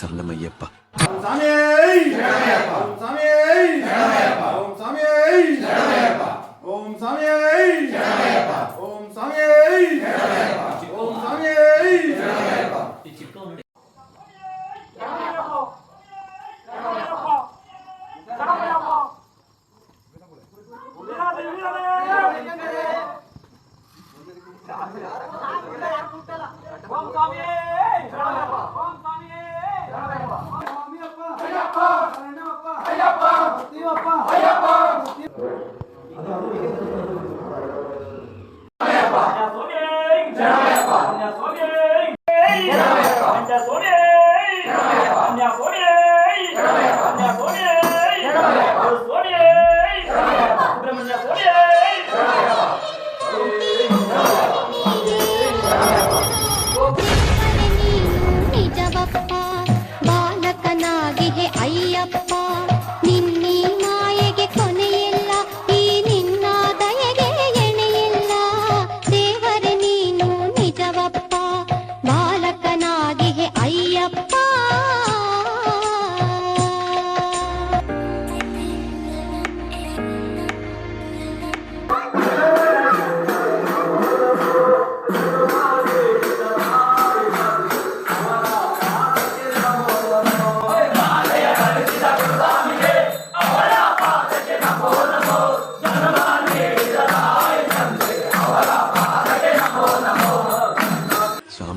சரணமையப்பா ஓம் சாமியை! Lord.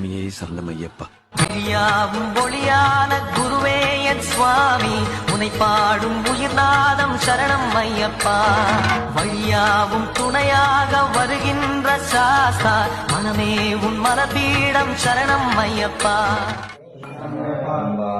சுவாமியே சரணமையப்பா ஒளியாவும் ஒளியான குருவே என் சுவாமி உனை பாடும் உயிர்நாதம் சரணம் ஐயப்பா. வழியாவும் துணையாக வருகின்ற சாஸ்தா மனமே உன் மனபீடம் சரணம் ஐயப்பா.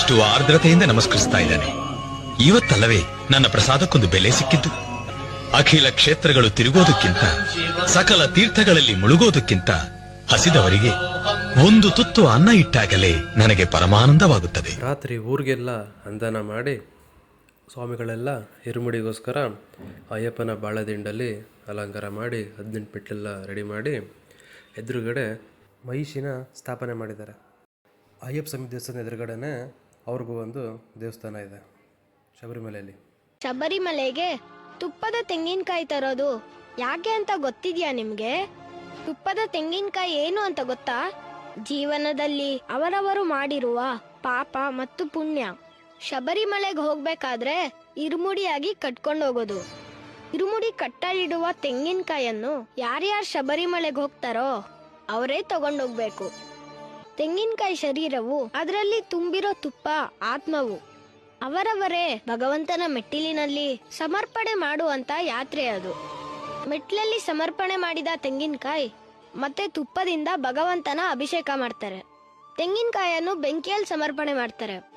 ಎಷ್ಟು ಆರ್ದ್ರತೆಯಿಂದ ನಮಸ್ಕರಿಸ್ತಾ ಇದ್ದಾನೆ. ಇವತ್ತಲ್ಲವೇ ನನ್ನ ಪ್ರಸಾದಕ್ಕೊಂದು ಬೆಲೆ ಸಿಕ್ಕಿದ್ದು. ಅಖಿಲ ಕ್ಷೇತ್ರಗಳು ತಿರುಗೋದಕ್ಕಿಂತ, ಸಕಲ ತೀರ್ಥಗಳಲ್ಲಿ ಮುಳುಗೋದಕ್ಕಿಂತ ಹಸಿದವರಿಗೆ ಒಂದು ತುತ್ತು ಅನ್ನ ಇಟ್ಟಾಗಲೇ ನನಗೆ ಪರಮಾನಂದವಾಗುತ್ತದೆ. ರಾತ್ರಿ ಊರಿಗೆಲ್ಲ ಅಂದನ ಮಾಡಿ, ಸ್ವಾಮಿಗಳೆಲ್ಲ ಹಿರುಮುಡಿಗೋಸ್ಕರ ಅಯ್ಯಪ್ಪನ ಬಾಳದಿಂಡಲ್ಲಿ ಅಲಂಕಾರ ಮಾಡಿ, ಹದಿನೆಂಟು ಮೆಟ್ಲೆಲ್ಲ ರೆಡಿ ಮಾಡಿ ಎದುರುಗಡೆ ಮಹಿಷಿನ ಸ್ಥಾಪನೆ ಮಾಡಿದ್ದಾರೆ. ಅಯ್ಯಪ್ಪ ಸ್ವಾಮಿ ದೇವಸ್ಥಾನ ಎದುರುಗಡೆನೆ ಅವ್ರಿಗೂ ಒಂದು ದೇವಸ್ಥಾನ ಇದೆ ಶಬರಿಮಲೆಯಲ್ಲಿ. ಶಬರಿಮಲೆಗೆ ತುಪ್ಪದ ತೆಂಗಿನಕಾಯಿ ತರೋದು ಯಾಕೆ ಅಂತ ಗೊತ್ತಿದ್ಯಾ ನಿಮ್ಗೆ? ತುಪ್ಪದ ತೆಂಗಿನಕಾಯಿ ಏನು ಅಂತ ಗೊತ್ತಾ? ಜೀವನದಲ್ಲಿ ಅವರವರು ಮಾಡಿರುವ ಪಾಪ ಮತ್ತು ಪುಣ್ಯ. ಶಬರಿಮಲೆಗೆ ಹೋಗ್ಬೇಕಾದ್ರೆ ಇರುಮುಡಿಯಾಗಿ ಕಟ್ಕೊಂಡು ಹೋಗೋದು. ಇರುಮುಡಿ ಕಟ್ಟಲಿಡುವ ತೆಂಗಿನಕಾಯನ್ನು ಯಾರ್ಯಾರು ಶಬರಿಮಲೆಗೆ ಹೋಗ್ತಾರೋ ಅವರೇ ತಗೊಂಡೋಗ್ಬೇಕು. ತೆಂಗಿನಕಾಯಿ ಶರೀರವು ಅದರಲ್ಲಿ ತುಂಬಿರೋ ತುಪ್ಪ, ಆತ್ಮವು ಅವರವರೇ ಭಗವಂತನ ಮೆಟ್ಟಿಲಿನಲ್ಲಿ ಸಮರ್ಪಣೆ ಮಾಡುವಂತ ಯಾತ್ರೆ ಅದು. ಮೆಟ್ಲಲ್ಲಿ ಸಮರ್ಪಣೆ ಮಾಡಿದ ತೆಂಗಿನಕಾಯಿ ಮತ್ತೆ ತುಪ್ಪದಿಂದ ಭಗವಂತನ ಅಭಿಷೇಕ ಮಾಡ್ತಾರೆ. ತೆಂಗಿನಕಾಯನ್ನು ಬೆಂಕಿಯಲ್ಲಿ ಸಮರ್ಪಣೆ ಮಾಡ್ತಾರೆ.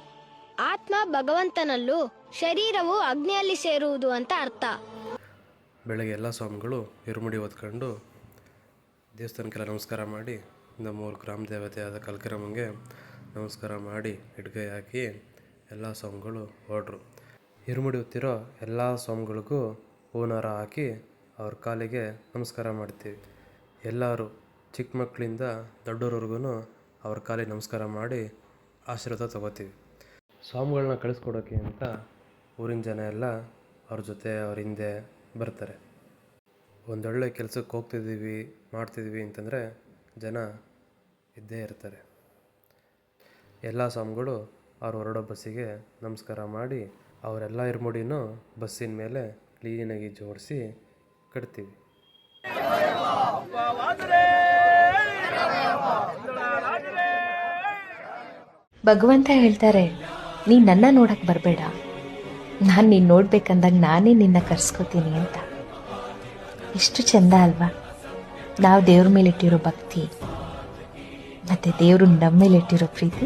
ಆತ್ಮ ಭಗವಂತನಲ್ಲೂ ಶರೀರವು ಅಗ್ನಿಯಲ್ಲಿ ಸೇರುವುದು ಅಂತ ಅರ್ಥ. ಬೆಳಗ್ಗೆ ಎಲ್ಲ ಸ್ವಾಮಿಗಳು ಹಿರುಮುಡಿ ಹೊತ್ಕೊಂಡು ದೇವಸ್ಥಾನಕ್ಕೆಲ್ಲ ನಮಸ್ಕಾರ ಮಾಡಿ ನಮ್ಮೂರು ಗ್ರಾಮ ದೇವತೆಯಾದ ಕಲ್ಕಿರಮ್ಮಂಗೆ ನಮಸ್ಕಾರ ಮಾಡಿ ಇಡ್ಗೈ ಹಾಕಿ ಎಲ್ಲ ಸ್ವಾಮಿಗಳು ಹೊರಡ್ರು ಇರುಮುಡಿ ಹೊತ್ತಿರೋ ಎಲ್ಲ ಸ್ವಾಮಿಗಳಿಗೂ ಹೂನಾರ ಹಾಕಿ ಅವ್ರ ಕಾಲಿಗೆ ನಮಸ್ಕಾರ ಮಾಡ್ತೀವಿ. ಎಲ್ಲರೂ ಚಿಕ್ಕ ಮಕ್ಕಳಿಂದ ದೊಡ್ಡವ್ರವ್ರಿಗೂ ಅವ್ರ ಕಾಲಿಗೆ ನಮಸ್ಕಾರ ಮಾಡಿ ಆಶೀರ್ವಾದ ತಗೋತೀವಿ. ಸ್ವಾಮಿಗಳನ್ನ ಕಳಿಸ್ಕೊಡೋಕೆ ಅಂತ ಊರಿನ ಜನ ಎಲ್ಲ ಅವ್ರ ಜೊತೆ ಅವ್ರ ಹಿಂದೆ ಬರ್ತಾರೆ. ಒಂದೊಳ್ಳೆ ಕೆಲಸಕ್ಕೆ ಹೋಗ್ತಿದ್ದೀವಿ, ಮಾಡ್ತಿದ್ದೀವಿ ಅಂತಂದರೆ ಜನ ಇದ್ದೇ ಇರ್ತಾರೆ. ಎಲ್ಲ ಸ್ವಾಮಿಗಳು ಅವ್ರು ಹೊರಡೋ ಬಸ್ಸಿಗೆ ನಮಸ್ಕಾರ ಮಾಡಿ ಅವರೆಲ್ಲ ಇರ್ಮುಡಿನೂ ಬಸ್ಸಿನ ಮೇಲೆ ಕ್ಲೀನಾಗಿ ಜೋಡಿಸಿ ಕಟ್ತೀವಿ. ಭಗವಂತ ಹೇಳ್ತಾರೆ, ನೀ ನನ್ನ ನೋಡಕ್ಕೆ ಬರಬೇಡ. ನಾನು ನೀನು ನೋಡ್ಬೇಕಂದಾಗ ನಾನೇ ನಿನ್ನ ಕರ್ಸ್ಕೊತೀನಿ ಅಂತ. ಎಷ್ಟು ಚಂದ ಅಲ್ವಾ? ನಾವು ದೇವ್ರ ಮೇಲೆ ಇಟ್ಟಿರೋ ಭಕ್ತಿ ಮತ್ತೆ ದೇವರು ನಮ್ಮ ಮೇಲೆ ಇಟ್ಟಿರೋ ಪ್ರೀತಿ.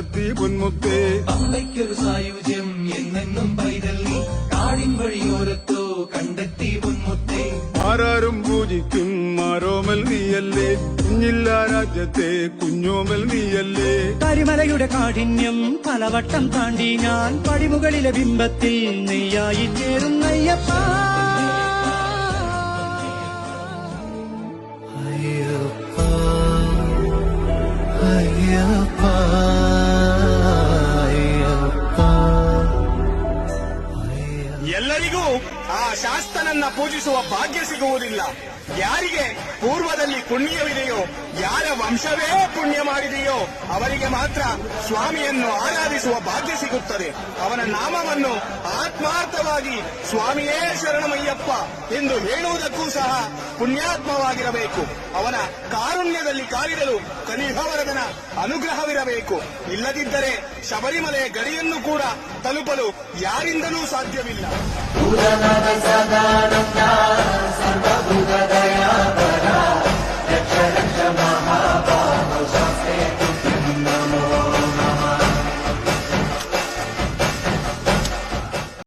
കാലത്തി പൊന്മുത്തേ. അമ്മയ്ക്കൊരു സായുജ്യം എന്നെന്നും പൈതൽ കാടിൻ വഴിയോരത്തോ കണ്ടെത്തി പൊന്മുത്തേ. ആരാരും പൂജിക്കും മാരോമൽ നീയല്ലേ. കുഞ്ഞില്ല രാജ്യത്തെ കുഞ്ഞോമൽ നീയല്ലേ. കരിമലയുടെ കാഠിന്യം പലവട്ടം താണ്ടി ഞാൻ പടിമുകളിലെ ബിംബത്തിൽ നെയ്യായി ചേരുന്ന അയ്യപ്പ. apart. ಶಾಸ್ತನನ್ನ ಪೂಜಿಸುವ ಭಾಗ್ಯ ಸಿಗುವುದಿಲ್ಲ. ಯಾರಿಗೆ ಪೂರ್ವದಲ್ಲಿ ಪುಣ್ಯವಿದೆಯೋ, ಯಾರ ವಂಶವೇ ಪುಣ್ಯ ಮಾಡಿದೆಯೋ ಅವರಿಗೆ ಮಾತ್ರ ಸ್ವಾಮಿಯನ್ನು ಆರಾಧಿಸುವ ಭಾಗ್ಯ ಸಿಗುತ್ತದೆ. ಅವನ ನಾಮವನ್ನು ಆತ್ಮಾರ್ಥವಾಗಿ ಸ್ವಾಮಿಯೇ ಶರಣಮಯ್ಯಪ್ಪ ಎಂದು ಹೇಳುವುದಕ್ಕೂ ಸಹ ಪುಣ್ಯಾತ್ಮವಾಗಿರಬೇಕು. ಅವನ ಕಾರುಣ್ಯದಲ್ಲಿ ಕಾಲಿಡಲು ಕಲಿಹವರದನ ಅನುಗ್ರಹವಿರಬೇಕು. ಇಲ್ಲದಿದ್ದರೆ ಶಬರಿಮಲೆಯ ಗಡಿಯನ್ನು ಕೂಡ ತಲುಪಲು ಯಾರಿಂದಲೂ ಸಾಧ್ಯವಿಲ್ಲ.